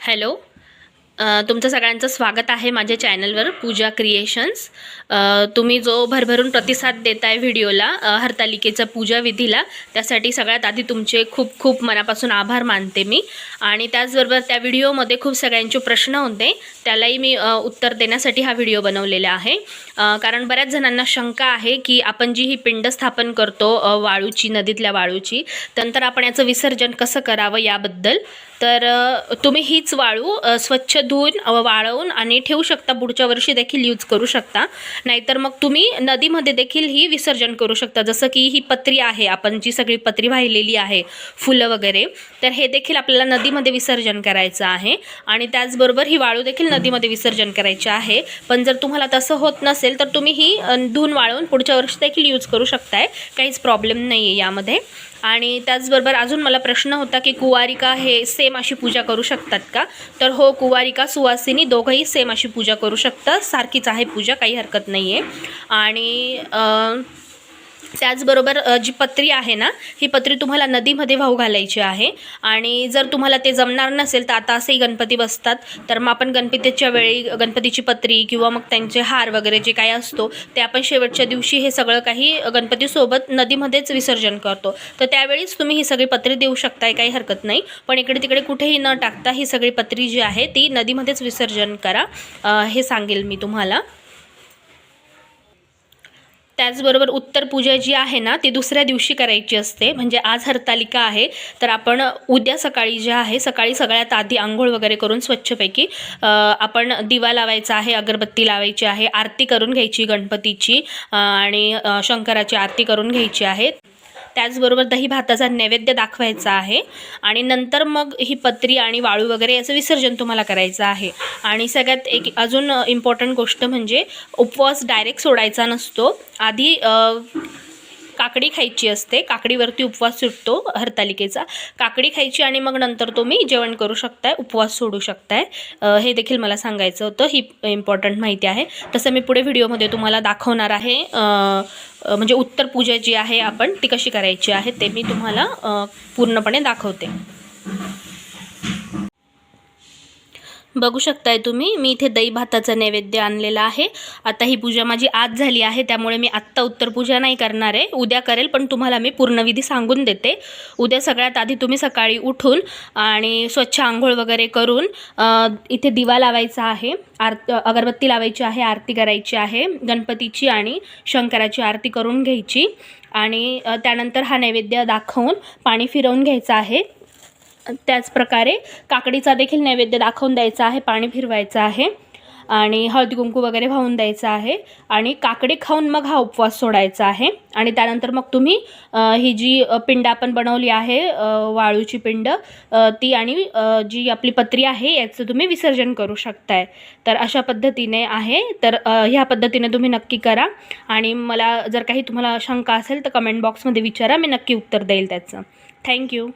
Hello. तुमचं सगळ्यांचं स्वागत आहे माझ्या चॅनलवर पूजा क्रिएशन्स. तुम्ही जो भरभरून प्रतिसाद देताय व्हिडिओला हरतालिकेचा पूजा विधीला त्यासाठी सगळ्यात आधी तुमचे खूप खूप मनापासून आभार मानते मी. आणि त्याचबरोबर त्या व्हिडिओमध्ये खूप सगळ्यांचे प्रश्न होते त्यालाही मी उत्तर देण्यासाठी हा व्हिडिओ बनवलेला आहे. कारण बऱ्याच जणांना शंका आहे की आपण जी ही पिंड स्थापन करतो वाळूची नदीतल्या वाळूची नंतर आपण याचं विसर्जन कसं करावं याबद्दल. तर तुम्ही हीच वाळू स्वच्छ धुवून वाळवून आणि ठेवू शकता. पुढच्या वर्षी देखील यूज करू शकता. नाहीतर मग तुम्ही नदीमध्ये देखील ही विसर्जन करू शकता. जसं की ही पत्री आहे आपण जी सगळी पत्री वाहिलेली आहे फुलं वगैरे तर हे देखील आपल्याला नदीमध्ये विसर्जन करायचं आहे. आणि त्याचबरोबर ही वाळू देखील नदीमध्ये विसर्जन करायची आहे. पण जर तुम्हाला तसं होत नसेल तर तुम्ही ही धुवून वाळवून पुढच्या वर्षी देखील यूज करू शकताय. काहीच प्रॉब्लेम नाही आहे यामध्ये. आणि त्याचबरोबर अजून मला प्रश्न होता की कुवारिका हे सेम अशी पूजा करू शकतात का? तर हो कुवारिका सुवासिनी दोघंही सेम अशी पूजा करू शकतात. सारखीच आहे पूजा काही हरकत नाही आहे आणि त्याचबरोबर जी पत्री आहे ना ही पत्री तुम्हाला नदीमध्ये वाहू घालायची आहे. आणि जर तुम्हाला ते जमणार नसेल तर आता असेही गणपती बसतात. तर मग आपण गणपतीच्या वेळी गणपतीची पत्री किंवा मग त्यांचे हार वगैरे जे काही असतो ते आपण शेवटच्या दिवशी हे सगळं काही गणपतीसोबत नदीमध्येच विसर्जन करतो. तर त्यावेळीच तुम्ही ही सगळी पत्री देऊ शकताय काही हरकत नाही. पण इकडे तिकडे कुठेही न टाकता ही सगळी पत्री जी आहे ती नदीमध्येच विसर्जन करा. हे सांगेल मी तुम्हाला. त्याचबरोबर उत्तर पूजा जी आहे ना ती दुसऱ्या दिवशी करायची असते. म्हणजे आज हरतालिका आहे तर आपण उद्या सकाळी जे आहे सकाळी सगळ्यात आधी आंघोळ वगैरे करून स्वच्छपैकी आपण दिवा लावायचा आहे अगरबत्ती लावायची आहे आरती करून घ्यायची गणपतीची आणि शंकराची आरती करून घ्यायची आहे. त्याचबरोबर दही भाताचा नैवेद्य दाखवायचा आहे. आणि नंतर मग ही पत्री आणि वाळू वगैरे याचं विसर्जन तुम्हाला करायचं आहे. आणि सगळ्यात एक अजून इम्पॉर्टंट गोष्ट म्हणजे उपवास डायरेक्ट सोडायचा नसतो. आधी काकडी खायची असते. काकडीवरती उपवास सुटतो हरतालिकेचा. काकडी खायची आणि मग नंतर तुम्ही जेवण करू शकताय उपवास सोडू शकताय. हे देखील मला सांगायचं होतं. ही इम्पॉर्टंट माहिती आहे. तसं मी पुढे व्हिडिओमध्ये तुम्हाला दाखवणार आहे. म्हणजे उत्तर पूजा जी आहे आपण ती कशी करायची आहे ते मी तुम्हाला पूर्णपणे दाखवते. बघू शकताय तुम्ही. मी इथे दही भाताचं नैवेद्य आणलेला आहे. आता ही पूजा माझी आज झाली आहे त्यामुळे मी आत्ता उत्तर पूजा नाही करणार आहे. उद्या करेल पण तुम्हाला मी पूर्णविधी सांगून देते. उद्या सगळ्यात आधी तुम्ही सकाळी उठून आणि स्वच्छ आंघोळ वगैरे करून इथे दिवा लावायचा आहे. आर अगरबत्ती लावायची आहे आरती करायची आहे. गणपतीची आणि शंकराची आरती करून घ्यायची. आणि त्यानंतर हा नैवेद्य दाखवून पाणी फिरवून घ्यायचं आहे. त्याचप्रकारे काकडीचा देखील नैवेद्य दाखवून द्यायचा आहे पाणी फिरवायचं आहे आणि हळदी कुंकू वगैरे वाहून द्यायचं आहे आणि काकडी खाऊन मग हा उपवास सोडायचा आहे. आणि त्यानंतर मग तुम्ही ही जी पिंड आपण बनवली आहे वाळूची पिंड ती आणि जी आपली पत्री आहे याचं तुम्ही विसर्जन करू शकताय. तर अशा पद्धतीने आहे. तर ह्या पद्धतीने तुम्ही नक्की करा आणि मला जर काही तुम्हाला शंका असेल तर कमेंट बॉक्समध्ये विचारा मी नक्की उत्तर देईल त्याचं. थँक्यू